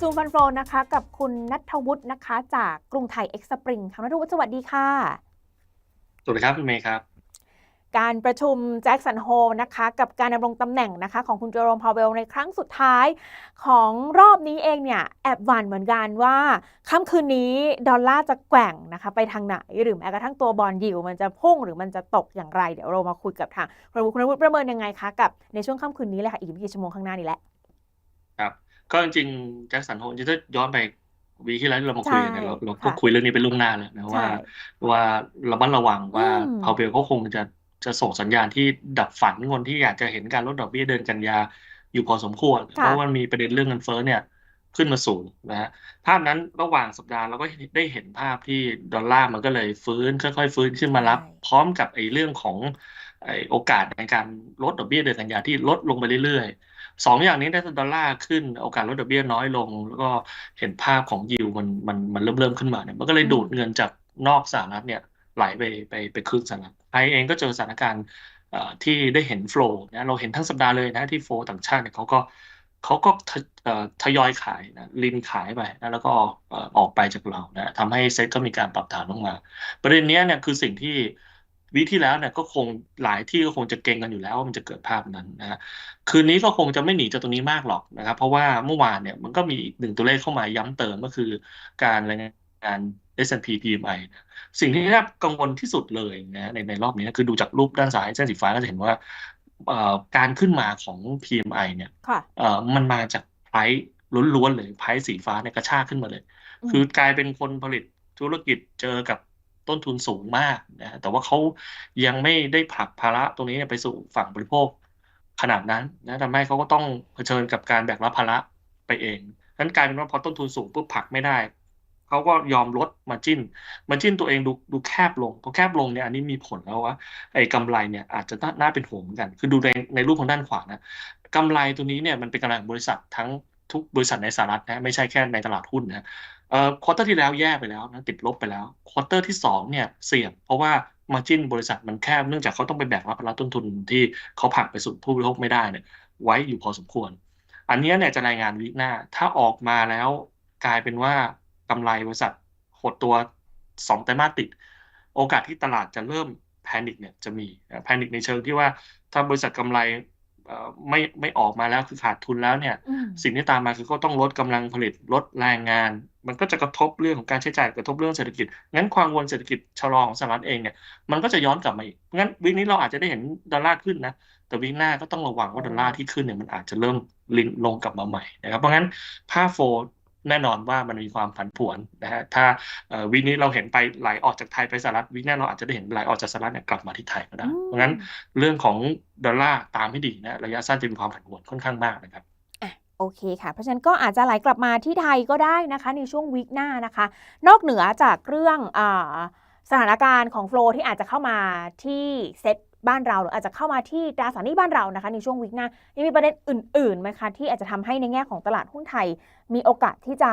ซูมฟันโฟนะคะ กับคุณนัทวุฒินะคะ จากกรุงไทยเอ็กซ์ปริงค่ะนัทวุฒิสวัสดีค่ะ สวัสดีครับคุณเมย์ครับ การประชุมแจ็คสันโฮนะคะ กับการดำรงตำแหน่งนะคะ ของคุณเจอโรมพาวเวลในครั้งสุดท้ายของรอบนี้เองเนี่ย แอบหวั่นเหมือนกันว่าค่ำคืนนี้ดอลลาร์จะแกว่งนะคะ ไปทางไหน หรือแม้กระทั่งตัวบอลยิวมันจะพุ่งหรือมันจะตกอย่างไร เดี๋ยวเรามาคุยกับทางคุณวุฒิคุณวุฒิประเมินยังไงคะกับในช่วงค่ำคืนนี้เลยค่ะอีกไม่กี่ชั่วโมงข้างหน้านี้แหละครับ ก็จริงๆแจ็คสันโฮจริงๆถ้าย้อนไปวีที่แล้วที่เรามาคุยกันเนี่ยใช่เราเราก็ค่ะคุยเรื่องนี้ไปล่วงหน้าแล้วนะใช่ว่า ว่าระมัดระวังว่าอืมพาวเวลเขาคงจะจะส่งสัญญาณที่ดับฝันคนที่อยากจะเห็นการลดดอกเบี้ยเดือนกันยาอยู่พอสมควร เพค่ะราะว่ามันมีประเด็นเรื่องเงินเฟ้อเนี่ยขึ้นมาสูงนะฮะภาพนั้นระหว่างสัปดาห์เราก็ได้เห็นภาพที่ดอลลาร์มันก็เลยฟื้นค่อยๆ ฟื้นขึ้นมารับใช่พร้อมกับไอ้เรื่องของไอ้โอกาสในการลดดอกเบี้ยเดือนกันยาที่ลดลงไปเรื่อยๆ สองอย่างนี้ได้ดอลลาร์ขึ้นโอกาสลดดอกเบี้ยน้อยลง แล้วก็เห็นภาพของยิวมันมันมันเริ่มเริ่มขึ้นมาเนี่ยมันก็เลยอืมดูดเงินจากนอกสหรัฐเนี่ยไหลไปไปไปคืนสหรัฐไทยเองก็เจอสถานการณ์เอ่อที่ได้เห็นโฟลว์นะเราเห็นทั้งสัปดาห์เลยนะที่โฟลว์ต่างชาติเนี่ยเขาก็เขาก็ทะเอ่อทยอยขายนะลินขายไปนะแล้วก็เอ่อออกไปจากเรานะทำให้เซ็ตก็มีการปรับฐานลงมา ประเด็นเนี้ยเนี่ยคือสิ่งที่ วิที่แล้วเนี่ยก็คงหลายที่ก็คงจะเก่งกันอยู่แล้วว่ามันจะเกิดภาพนั้นนะฮะคืนนี้ก็คงจะไม่หนีจากตรงนี้มากหรอกนะครับ เพราะว่าเมื่อวานเนี่ยมันก็มีอีกหนึ่งตัวเลขเข้ามาย้ำเติมก็คือการรายงาน S&P PMI นะสิ่งที่น่ากังวลที่สุดเลยนะในในรอบนี้คือดูจากรูปด้านซ้ายเส้นสีฟ้าก็จะเห็นว่าเอ่อการขึ้นมาของ PMI เนี่ยค่ะเอ่อมันมาจากไพรซ์ล้วนๆเลยไพรซ์สีฟ้าเนี่ยกระชากขึ้นมาเลยอืมคือกลายเป็นคนผลิตธุรกิจเจอกับ ต้นทุนสูงมากนะแต่ว่าเขายังไม่ได้ผลักภาระตรงนี้ไปสู่ฝั่งบริโภคขนาดนั้นนะทำให้เขาก็ต้องเผชิญกับการแบกรับภาระไปเองนั้นกลายเป็นว่าพอต้นทุนสูงปุ๊บผลักไม่ได้เขาก็ยอมลดมาจิ้นมาจิ้นตัวเองดูดูแคบลงพอแคบลงเนี่ยอันนี้มีผลแล้วว่าไอ้กำไรเนี่ยอาจจะน่าน่าเป็นห่วงเหมือนกัน คือดูในในรูปของด้านขวานะกำไรตัวนี้เนี่ยมันเป็นกำไรของบริษัททั้งทุกบริษัทในสหรัฐนะไม่ใช่แค่ในตลาดหุ้นนะ ควอเตอร์ที่แล้วแย่ไปแล้วนะติดลบไปแล้วควอเตอร์ที่สองเนี่ยเสี่ยงเพราะว่ามาจิ้นบริษัทมันแคบเนื่องจากเขาต้องไปแบกรับภาระต้นทุนที่เขาผลักไปสู่ผู้บริโภคไม่ได้เนี่ยไว้อยู่พอสมควร อันเนี้ยเนี่ยจะรายงานวีคหน้า ถ้าออกมาแล้วกลายเป็นว่ากำไรบริษัทหดตัวสองไตรมาสติด โอกาสที่ตลาดจะเริ่มแพนิคเนี่ยจะมีแพนิคในเชิงที่ว่าถ้าบริษัทกำไรเอ่อไม่ไม่ออกมาแล้วคือขาดทุนแล้วเนี่ยอืมสิ่งที่ตามมาคือก็ต้องลดกำลังผลิตลดแรงงาน มันก็จะกระทบเรื่องของการใช้จ่ายกระทบเรื่องเศรษฐกิจ งั้นความกังวลเศรษฐกิจชะลอของสหรัฐเองเนี่ย มันก็จะย้อนกลับมาอีก งั้นวีคนี้เราอาจจะได้เห็นดอลลาร์ขึ้นนะ แต่วีคหน้าก็ต้องระวังว่าดอลลาร์ที่ขึ้นเนี่ยมันอาจจะเริ่มลินลงกลับมาใหม่นะครับ เพราะงั้นภาพโฟแน่นอนว่ามันมีความผันผวนนะฮะ ถ้าวีคนี้เราเห็นไปไหลออกจากไทยไปสหรัฐวีคหน้าเราอาจจะได้เห็นไหลออกจากสหรัฐเนี่ยกลับมาที่ไทยก็ได้ เพราะงั้นเรื่องของดอลลาร์ตามให้ดีนะ ระยะสั้นจะมีความผันผวนค่อนข้างมากนะครับ โอเคค่ะ เพราะฉะนั้นก็อาจจะไหลกลับมาที่ไทยก็ได้นะคะ ในช่วงวีคหน้านะคะ นอกเหนือจากเรื่องอสถานการณ์ของโฟลที่อาจจะเข้ามาที่เซตบ้านเราหรืออาจจะเข้ามาที่ตราสารหนี้บ้านเรานะคะ ในช่วงวีคหน้ายังมีประเด็นอื่นๆไหมคะที่อาจจะทำให้ในแง่ของตลาดหุ้นไทย มีโอกาสที่จะ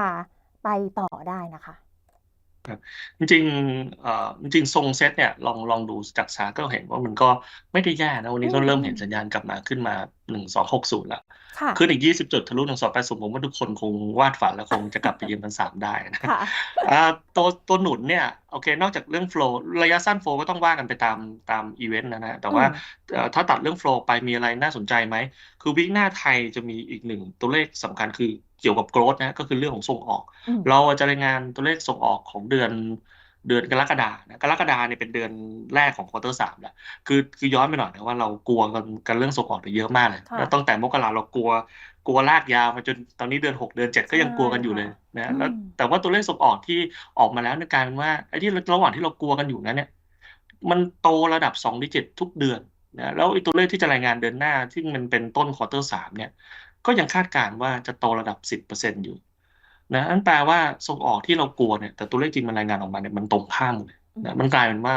ไปต่อได้นะคะจริงจริงทรงเซตเนี่ยลองลองดูจากชาร์ตก็เห็นว่ามันก็ไม่ได้แย่นะวันนี้ก็เริ่มเห็นสัญญาณกลับมาขึ้นมา หนึ่งสองหกศูนย์แล้วค่ะขึ้นอีกยี่สิบจุดทะลุหนึ่งสองแปดศูนย์ผมว่าทุกคนคงวาดฝันแล้วคงจะกลับไปยืนพันสามได้นะค่ะอ่าตัวตัวหนุนเนี่ยโอเค นอกจากเรื่องโฟล์ระยะสั้นโฟล์ก็ต้องว่ากันไปตามตามอีเวนต์นะนะ แต่ว่าอืมเอ่อถ้าตัดเรื่องโฟล์ไปมีอะไรน่าสนใจไหม คือวิกหน้าไทยจะมีอีกหนึ่งตัวเลขสำคัญคือเกี่ยวกับโกรธนะก็คือเรื่องของส่งออกอืมเราจะรายงานตัวเลขส่งออกของเดือน เดือนกรกฎานะกรกฎาเนี่ยเป็นเดือนแรกของควอเตอร์สามแหละคือคือย้อนไปหน่อยนะว่าเรากลัวกันกันเรื่องส่งออกเนี่ยเยอะมากเลยค่ะแล้วตั้งแต่มกราเรากลัวกลัวลากยาวมาจนตอนนี้เดือนหกเดือนเจ็ดก็ยังกลัวกันอยู่เลยนะแล้วอืมแต่ว่าตัวเลขส่งออกที่ออกมาแล้วเนี่ยกลายเป็นว่าไอ้ที่ระหว่างที่เรากลัวกันอยู่นั้นเนี่ยมันโตระดับสองดิจิตทุกเดือนนะแล้วไอ้ตัวเลขที่จะรายงานเดือนหน้าที่มันเป็นต้นควอเตอร์สามเนี่ยก็ยังคาดการณ์ว่าจะโตระดับสิบเปอร์เซ็นต์อยู่ นะนั่นแปลว่าส่งออกที่เรากลัวเนี่ยแต่ตัวเลขจริงมันรายงานออกมาเนี่ยมันตรงข้ามเลยนะมันกลายเป็นว่า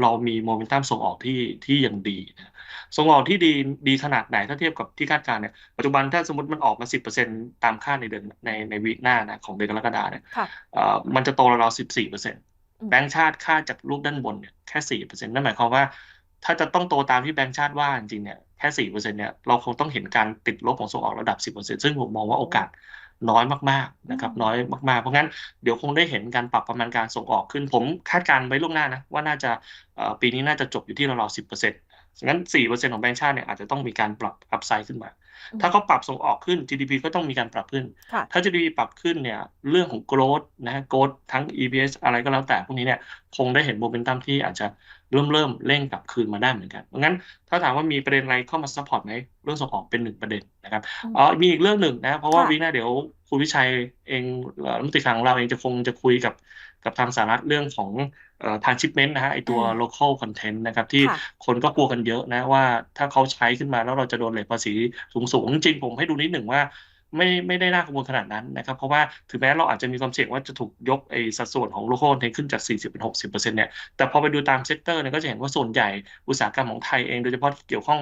เรามีโมเมนตัมส่งออกที่ที่ยังดีนะส่งออกที่ดีดีขนาดไหนถ้าเทียบกับที่คาดการณ์เนี่ยปัจจุบันถ้าสมมติมันออกมาสิบเปอร์เซ็นต์ตามคาดในเดือนในในวีคหน้านะของเดือนกรกฎาเนี่ยค่ะเอ่อมันจะโตราวๆสิบสี่เปอร์เซ็นต์อืมแบงก์ชาติคาดจากรูปด้านบนเนี่ยแค่สี่เปอร์เซ็นต์นั่นหมายความว่า ถ้าจะต้องโตตามที่แบงก์ชาติว่าจริงๆเนี่ยแค่สี่เปอร์เซ็นต์เนี่ยเราคงต้องเห็นการติดลบของส่งออกระดับสิบเปอร์เซ็นต์ซึ่งผมมองว่าโอกาส น้อยมากๆนะครับอืมน้อยมากๆ เพราะงั้นเดี๋ยวคงได้เห็นการปรับประมาณการส่งออกขึ้น ผมคาดการณ์ไว้ล่วงหน้านะว่าน่าจะเอ่อปีนี้น่าจะจบอยู่ที่ราวๆ10% งั้น 4%ของแบงก์ชาติเนี่ยอาจจะต้องมีการปรับอัพไซด์ขึ้นมาอืมถ้าเขาปรับส่งออกขึ้น GDP ก็ต้องมีการปรับขึ้นค่ะถ้า GDP ปรับขึ้นเนี่ย เรื่องของ growth นะ growth ทั้ง EPS อะไรก็แล้วแต่พวกนี้เนี่ย คงได้เห็นโมเมนตัมที่อาจจะเริ่มเริ่มเร่งกลับคืนมาได้เหมือนกันเพราะงั้นถ้าถามว่ามีประเด็นอะไรเข้ามาซัพพอร์ตไหมเรื่องส่งออกเป็นหนึ่งประเด็นนะครับอืมอ๋อมีอีกเรื่องหนึ่งนะ เพราะว่าค่ะวีคหน้าเดี๋ยวคุณวิชัยเองเอ่อรัฐมนตรีคลังของเราเองจะคงจะคุยกับ กับทางสหรัฐเรื่องของเอ่อทางชิปเมนต์นะฮะไอตัวอ่า local content นะครับที่ค่ะคนก็กลัวกันเยอะนะว่าถ้าเขาใช้ขึ้นมาแล้วเราจะโดนเลทภาษีสูงๆจริงๆผมให้ดูนิดหนึ่งว่า ไม่ไม่ได้น่ากังวลขนาดนั้นนะครับ เพราะว่าถึงแม้เราอาจจะมีความเสี่ยงว่าจะถูกยกไอ้สัดส่วนของ local content ขึ้นจาก 40เป็น60%เซ็นต์เนี่ยแต่พอไปดูตามเซกเตอร์เนี่ยก็จะเห็นว่าส่วนใหญ่อุตสาหกรรมของไทยเองโดยเฉพาะที่เกี่ยวข้อง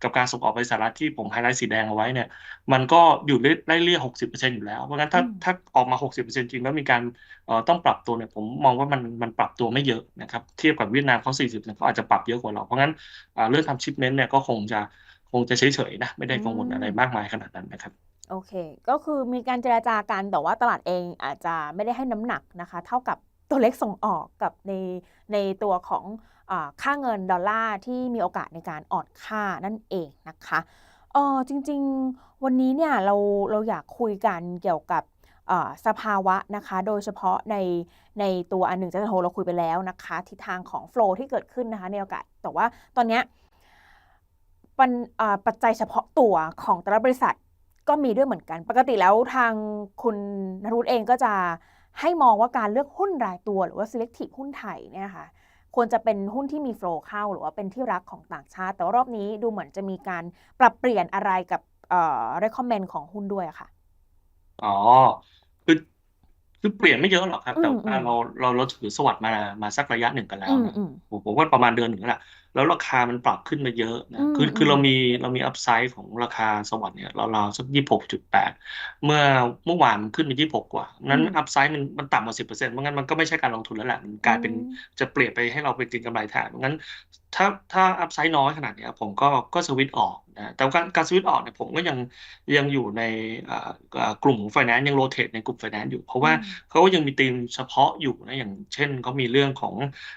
กับการส่งออกไปสหรัฐที่ผมไฮไลท์สีแดงเอาไว้เนี่ยมันก็อยู่ไล่เลี่ย60%อร์เซ็นต์อยู่แล้วเพราะงั้นถ้าอืมถ้าออกมา60%จริงแล้วมีการเอ่อต้องปรับตัวเนี่ยผมมองว่ามันมันปรับตัวไม่เยอะนะครับเทียบกับเวียดนามเขา40%เขาอาจจะปรับเยอะกว่าเราเพราะงั้นเรื่องทำชิปเมนต์เนี่ยก็คงจะคงจะเฉยๆนะไม่ได้กังวลอะไรมากมายขนาดนั้นนะครับ โอเค ก็คือมีการเจราจากันแต่ว่าตลาดเองอาจจะไม่ได้ให้น้ำหนักนะคะ เท่ากับตัวเลขส่งออกกับในในตัวของอค่าเงินดอลลาร์ที่มีโอกาสในการอ่อนค่านั่นเองนะคะเออจริงๆวันนี้เนี่ยเราเราอยากคุยกันเกี่ยวกับสภาวะนะคะ โดยเฉพาะในในตัวอันหนึ่งจะโทรเราคุยไปแล้วนะคะ ทิศทางของโฟลที่เกิดขึ้นนะคะในโอกาส แต่ว่าตอนเนี้ยปัจจัยเฉพาะตัวของแต่ละบริษัท ก็มีด้วยเหมือนกัน ปกติแล้วทางคุณนรุตเองก็จะให้มองว่าการเลือกหุ้นรายตัวหรือว่า selective หุ้นไทยเนี่ยค่ะควรจะเป็นหุ้นที่มีโฟลเข้า หรือว่าเป็นที่รักของต่างชาติ แต่ว่ารอบนี้ดูเหมือนจะมีการปรับเปลี่ยนอะไรกับเอ่อ recommend ของหุ้นด้วยอะค่ะ อ๋อ คือคือเปลี่ยนไม่เยอะหรอกครับอืแต่มว่าอืมเราเราเราถือสวัสด์มามาสักระยะหนึ่งกันแล้อืวมนะอืมผมผมว่าประมาณเดือนหนึ่งแล้ว แหละแล้วราคามันปรับขึ้นมาเยอะนะอืมคือคืออืมเรามีเรามีอัพไซด์ของราคาสวัสด์เนี่ยเราเราสักยี่หกจุดแปดเมื่อเมื่อวานมันขึ้นไปยี่หกกว่า นั้นอืมอัพไซด์มันมันต่ำกว่าสิบเปอร์เซ็นต์เพราะงั้นมันก็ไม่ใช่การลงทุนแล้วแหละมันกลายเป็นอืมจะเปลี่ยนไปให้เราเป็นเก็งกำไรแทนงั้นถ้าถ้าอัพไซด์น้อยขนาดเนี้ยผมก็ก็สวิตช์ออกนะแต่การการสวิตช์ออกเนี่ยผมก็ยังยังอยู่ในอ่าอ่ากลุ่มของไฟแนนซ์ยังโรเตทในกลุ่มไฟแนนซ์อยู่ เพราะว่าอืมเขาก็ยังมีธีมเฉพาะอยู่นะอย่างเช่นเขามีเรื่องของ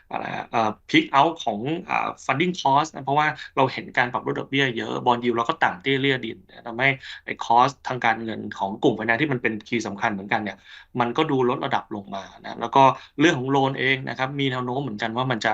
อะไรเอ่อพิกเอาท์ของอ่า funding cost นะเพราะว่าเราเห็นการปรับลดดอกเบี้ยเยอะบอลยิวเราก็ต่ำเตี้ยเรียดินนทำให้ไอ้คอสทางการเงินของกลุ่มไฟแนนซ์ที่มันเป็นคีย์สำคัญเหมือนกันเนี่ยมันก็ดูลดระดับลงมานะแล้วก็เรื่องของโลนเองนะครับมีแนวโน้มเหมือนกันว่ามันจะ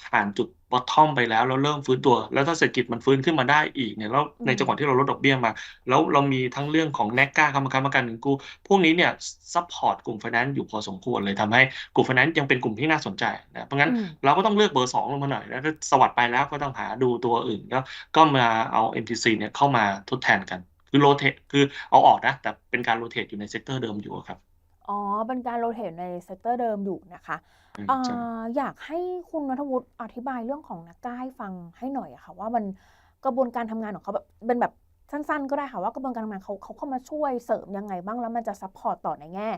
ผ่านจุด บอททอมไปแล้วแล้วเริ่มฟื้นตัว แล้วถ้าเศรษฐกิจมันฟื้นขึ้นมาได้อีกเนี่ยแล้วอืในมจังหวะที่เราลดดอกเบี้ยมา แล้วเรามีทั้งเรื่องของแนกก้ากรรมการประกันเงินกู้พวกนี้เนี่ยซัพพอร์ตกลุ่มไฟแนนซ์อยู่พอสมควรเลยทำให้กลุ่มไฟแนนซ์ยังเป็นกลุ่มที่น่าสนใจนะเพราะงั้นอืมเราก็ต้องเลือกเบอร์สองลงมาหน่อยแล้วถ้าสวัสด์ไปแล้วก็ต้องหาดูตัวอื่นก็ก็มาเอา MTC เนี่ยเข้ามาทดแทนกัน คือโรเทคือเอาออกนะแต่เป็นการโรเทตอยู่ในเซกเตอร์เดิมอยู่อะครับ อ๋อ เป็นการโรเตทในเซกเตอร์เดิมอยู่นะคะอืมเอ่ใช่ออยากให้คุณนัทวุฒิอธิบายเรื่องของนักก้าให้ฟังให้หน่อยอะค่ะว่ามันกระบวนการทำงานของเขาแบบเป็นแบบสั้นๆ ก็ได้ค่ะว่ากระบวนการทำงานเขาเขาเข้ามาช่วยเสริมยังไงบ้างแล้วมันจะซัพพอร์ตต่อในแง่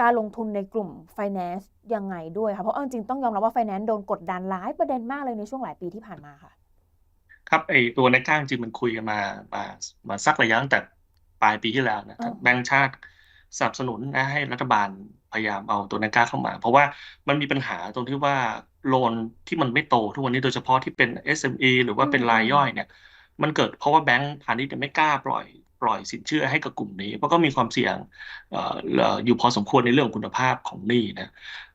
การลงทุนในกลุ่ม finance ยังไงด้วยค่ะเพราะเอาจริงๆต้องยอมรับว่า finance โดนกดดันหลายประเด็นมากเลยในช่วงหลายปีที่ผ่านมาค่ะ ครับไอตัวในก้างจริงมันคุยกันมามามาสักระยะตั้งแต่ปลายปีที่แล้วนะอ่าแบงก์ชาติ สนับสนุนนะให้รัฐบาลพยายามเอาตัวในก้าเข้ามา เพราะว่ามันมีปัญหาตรงที่ว่าโลนที่มันไม่โตทุกวันนี้โดยเฉพาะที่เป็น SME หรือว่าเป็นอืมรายย่อยเนี่ย มันเกิดเพราะว่าแบงก์พาณิชย์เนี่ยไม่กล้าปล่อยปล่อยสินเชื่อให้กับกลุ่มนี้ เพราะก็มีความเสี่ยงเอ่อเอ่ออยู่พอสมควรในเรื่องคุณภาพของหนี้นะ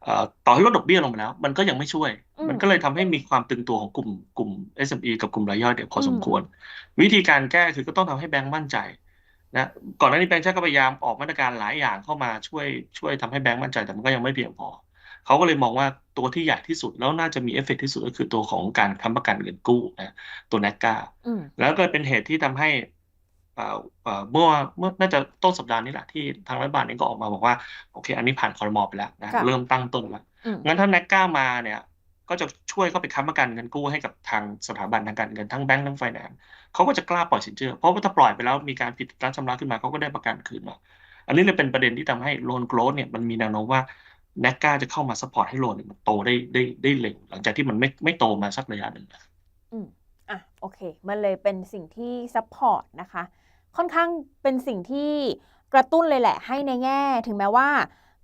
เอ่อต่อให้ลดดอกเบี้ยลงมาแล้ว มันก็ยังไม่ช่วยอืมมันก็เลยทำให้มีความตึงตัวของกลุ่มกลุ่ม SME กับกลุ่มรายย่อยเนี่ยพอสมอืมควร วิธีการแก้คือก็ต้องทำให้แบงก์มั่นใจ นะก่อนหน้านี้แบงก์ชาติก็พยายามออกมาตรการหลายอย่างเข้ามาช่วยช่วยทำให้แบงก์มั่นใจแต่มันก็ยังไม่เพียงพอ เขาก็เลยมองว่าตัวที่ใหญ่ที่สุดแล้วน่าจะมีเอฟเฟกต์ที่สุดก็คือตัวของการค้ำประกันเงินกู้นะตัวแนกกาอืมแล้วก็เป็นเหตุที่ทำให้เอ่อเอ่อเมื่อเมื่อน่าจะต้นสัปดาห์นี้แหละที่ทางรัฐบาลเองก็ออกมาบอกว่าโอเค อันนี้ผ่านคอรมอไปแล้วนะค่ะเริ่มตั้งต้นแล้วอืมงั้นถ้าแนกก้ามาเนี่ย ก็จะช่วยเข้าไปค้ำประกันเงินกู้ให้กับทางสถาบันทางการเงินทั้งแบงก์ทั้งไฟแนนซ์เขาก็จะกล้าปล่อยสินเชื่อ เพราะว่าถ้าปล่อยไปแล้วมีการผิดการชำระขึ้นมาเขาก็ได้ประกันคืนมา อันนี้เลยเป็นประเด็นที่ทำให้โลนโกรดเนี่ยมันมีแนวโน้มว่าแนกก้าจะเข้ามาซัพพอร์ตให้โลนมันโตได้ได้ได้เร็วหลังจากที่มันไม่ไม่โตมาสักระยะหนึ่งอืมอะโอเค มันเลยเป็นสิ่งที่ซัพพอร์ตนะคะ ค่อนข้างเป็นสิ่งที่กระตุ้นเลยแหละ ให้ในแง่ ถึงแม้ว่า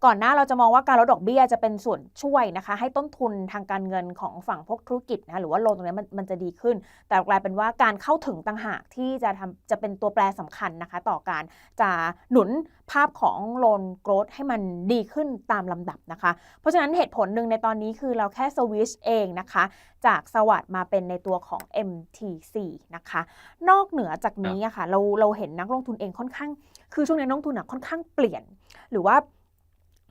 ก่อนหน้าเราจะมองว่าการลดดอกเบี้ยจะเป็นส่วนช่วยนะคะ ให้ต้นทุนทางการเงินของฝั่งพวกธุรกิจนะหรือว่าโลนตรงนี้มันมันจะดีขึ้น แต่กลายเป็นว่าการเข้าถึงต่างหากที่จะทำจะเป็นตัวแปรสำคัญนะคะ ต่อการจะหนุนภาพของโลนโกรธให้มันดีขึ้นตามลำดับนะคะ เพราะฉะนั้นเหตุผลหนึ่งในตอนนี้คือเราแค่สวิชเองนะคะ จากสวัสดมาเป็นในตัวของ MTC นะคะ นอกเหนือจากนี้อะค่ะเราเราเห็นนักลงทุนเองค่อนข้าง คือช่วงนี้นักลงทุนอะค่อนข้างเปลี่ยน หรือว่า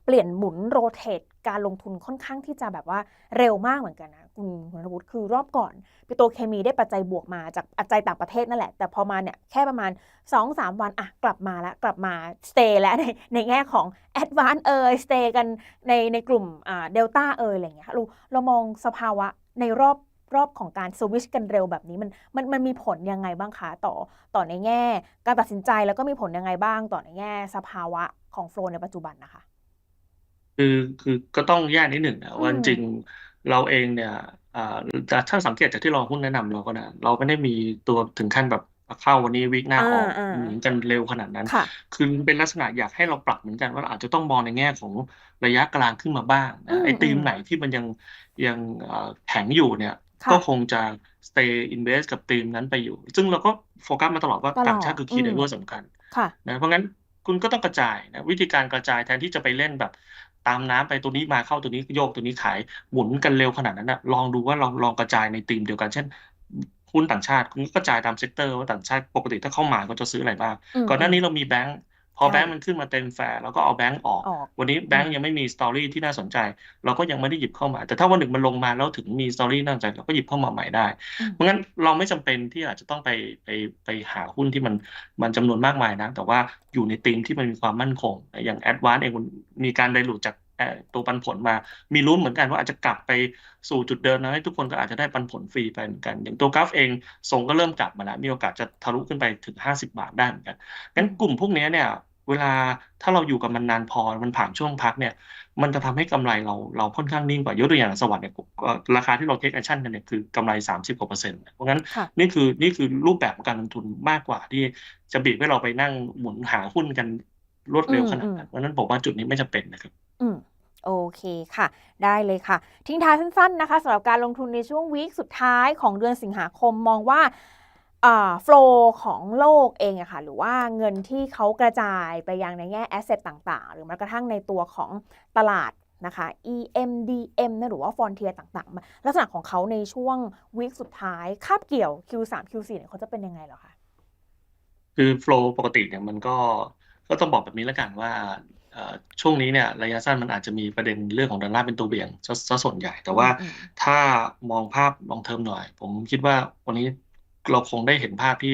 เปลี่ยนหมุนโรเตทการลงทุนค่อนข้างที่จะแบบว่าเร็วมากเหมือนกันนะคุณคุณธวุฒิคือรอบก่อนปิโตเคมีได้ปัจจัยบวกมาจากปัจจัยต่างประเทศนั่นแหละ แต่พอมาเนี่ยแค่ประมาณ 2-3 วันอะกลับมาแล้วกลับมาสเตย์แล้วในในแง่ของแอดวานเอยสเตย์กันในในกลุ่มอ่าเดลต้าเอยอะไรเงี้ยเราเรามองสภาวะในรอบรอบของการสวิชกันเร็วแบบนี้มันมันมันมีผลยังไงบ้างคะต่อต่อในแง่ การตัดสินใจแล้วก็มีผลยังไงบ้างต่อในแง่ สภาวะของโฟลในปัจจุบันนะคะ คือคือก็ต้องแยกนิดหนึ่งนะอืว่าจมริงๆเราเองเนี่ยอ่าแต่ถ้าสังเกตจากที่เราหุ้นแนะนำเราก็นะเราไม่ได้มีตัวถึงขั้นแบบเข้าวันนี้วิกหน้าอ่าออกอ่าเหมือนกันเร็วขนาดนั้นค่ะคือเป็นลักษณะอยากให้เราปรับเหมือนกันว่าอาจจะต้องมองในแง่ของระยะกลางขึ้นมาบ้างอืนะมไอ้อืธีมมไหนที่มันยังยังเอ่อแข็งอยู่เนี่ยค่ะก็คงจะ stay invest กับธีมนั้นไปอยู่ ซึ่งเราก็โฟกัสมาตลอดว่าตลต่างอชาดติคืออื key ม driver สำคัญค่ะนะเพราะงั้นคุณก็ต้องกระจายนะวิธีการกระจายแทนที่จะไปเล่นแบบ ตามน้ำไปตัวนี้มาเข้าตัวนี้โยกตัวนี้ขายหมุนกันเร็วขนาดนั้นนะลองดูว่าเราลองกระจายในธีมเดียวกันเช่นหุ้นต่างชาติคุณก็กระจายตามเซกเตอร์ว่าต่างชาติปกติถ้าเข้ามาก็จะซื้ออะไรบ้างอืมก่อนหอืน้ามนี้เรามีแบงก์ พอใช่แบงก์มันขึ้นมาเต็มแฟร์เราก็เอาแบงก์ออกออก วันนี้แบอืงมก์ยังไม่มีสตอรี่ที่น่าสนใจ เราก็ยังไม่ได้หยิบเข้ามา แต่ถ้าวันหนึ่งมันลงมาแล้วถึงมีสตอรี่น่าสนใจเราก็หยิบเข้ามาใหม่ได้อืมเพราะงั้นเราไม่จำเป็นที่อาจจะต้องไปไปไปหาหุ้นที่มันมันจำนวนมากมายนะแต่ว่าอยู่ในธีมที่มันมีความมั่นคง อย่างแอดวานเองมันมีการไดรูทจากเอ่อ ตัวปันผลมา มีลุ้นเหมือนกันว่าอาจจะกลับไปสู่จุดเดิมนะให้ทุกคนก็อาจจะได้ปันผลฟรีไปเหมือนกัน อย่างตัวกราฟเองทรงก็เริ่มกลับมาแล้ว มีโอกาสจะทะลุขึ้นไปถึง 50 บาทได้เหมือนกันงั้นกลุ่มพวกนี้เนี่ยเวลาถ้าเราอยู่กับมันนานพอมันผ่านช่วงพักเนี่ย มันจะทำให้กำไรเราเราค่อนข้างนิ่งกว่ายกตัวอย่างสวัสด์เนี่ยราคาที่เราเทคแอคชั่นกันเนี่ยคือกำไร 30กว่าเปอร์เซ็นต์เพราะงั้นนี่คือนี่คือรูปแบบของการลงทุนมากกว่าที่จะบีบให้เราไปนั่งหมุนหาหุ้นกันรวดเร็วขนาดนั้นเพราะฉะนั้นผมว่าจุดนี้ไม่จำเป็นนะครับ อืมโอเคค่ะ ได้เลยค่ะ ทิ้งท้ายสั้นๆนะคะสำหรับการลงทุนในช่วงวีคสุดท้ายของเดือนสิงหาคมมองว่าโฟลของโลกเองอะค่ะหรือว่าเงินที่เขากระจายไปยังในแง่แอสเซทต่างๆ หรือแม้กระทั่งในตัวของตลาดนะคะ EM DM นะหรือว่าฟอนเทียต่างๆ ลักษณะของเขาในช่วงวีคสุดท้ายคาบเกี่ยว Q3 Q4 เนี่ยเขาจะเป็นยังไงหรอคะคือโฟลปกติเนี่ยมันก็ก็ต้องบอกแบบนี้แล้วกันว่า ช่วงนี้เนี่ยระยะสั้นมันอาจจะมีประเด็นเรื่องของดอลลาร์เป็นตัวเบี่ยงซะซะส่วนใหญ่ แต่อืว่ามอืมถ้ามองภาพลองเทอมหน่อย ผมคิดว่าวันนี้เราคงได้เห็นภาพที่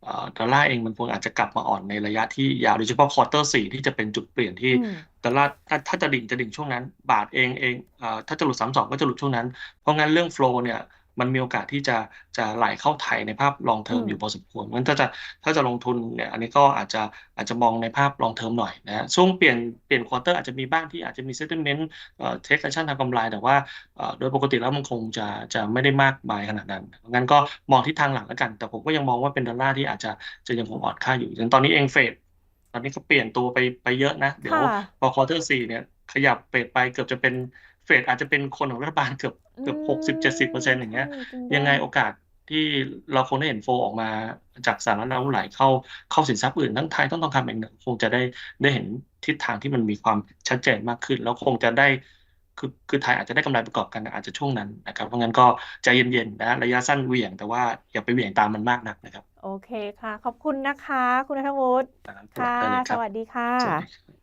เอ่อดอลลาร์เองมันคงอาจจะกลับมาอ่อนในระยะที่ยาวโดยเฉพาะควอเตอร์สี่ที่จะเป็นจุดเปลี่ยนที่อืมดอลลาร์ถ้าถ้าจะดิ่งจะดิ่งช่วงนั้น บาทเองเองเอ่อถ้าจะหลุดสามสองก็จะหลุดช่วงนั้น เพราะงั้นเรื่องโฟลเนี่ย มันมีโอกาสที่จะจะไหลเข้าไทยในภาพลองเทออืมมอยู่พอสมควรงั้นถ้าจะถ้าจะลงทุนเนี่ยอันนี้ก็อาจจะอาจจะมองในภาพลองเทอมหน่อยนะฮะช่วงเปลี่ยนเปลี่ยนควอเตอร์อาจจะมีบ้างที่อาจจะมีเซ t ต m เมนต์เอ่อเทคแอคชั่นทางกำไร แต่ว่าเอ่อโดยปกติแล้วมันคงจะจะไม่ได้มากมายขนาดนั้นงั้นก็มองทิศทางหลังแล้วกัน แต่ผมก็ยังมองว่าเป็นดอลลาร์ที่อาจจะจะยังคงอ่อนค่าอยู่อย่างตอนนี้เองเฟดตอนนี้ก็เปลี่ยนตัวไปไปเยอะนะ เดี๋ยวค่ะพอควอเตอร์สี่เนี่ยขยับเฟดไปเกือบจะเป็น เฟดอาจจะเป็นคนของรัฐบาลเกือบอืเกือบหกสิบเจ็ดสิบเปอร์เซ็นต์อย่างเงี้ยมจริงยังด้ไงวยโอกาสที่เราคงได้เห็นโฟลออกมาจากสหรัฐแล้วไหลเข้าเข้าสินทรัพย์อื่นทั้งไทยทั้งทองคำเองเนี่ยคงจะได้ได้เห็นทิศทางที่มันมีความชัดเจนมากขึ้น แล้วคงจะได้คือคือไทยอาจจะได้กำไรประกอบกันอาจจะช่วงนั้นนะครับ เพราะงั้นก็ใจเย็นๆนะระยะสั้นเหวี่ยง แต่ว่าอย่าไปเหวี่ยงตามมันมากนักนะครับ โอเคค่ะ ขอบคุณนะคะ คุณนัทวุฒิตามตัวค่ะได้เลยคสรับวัสดีค่ะ สวัสดีครับ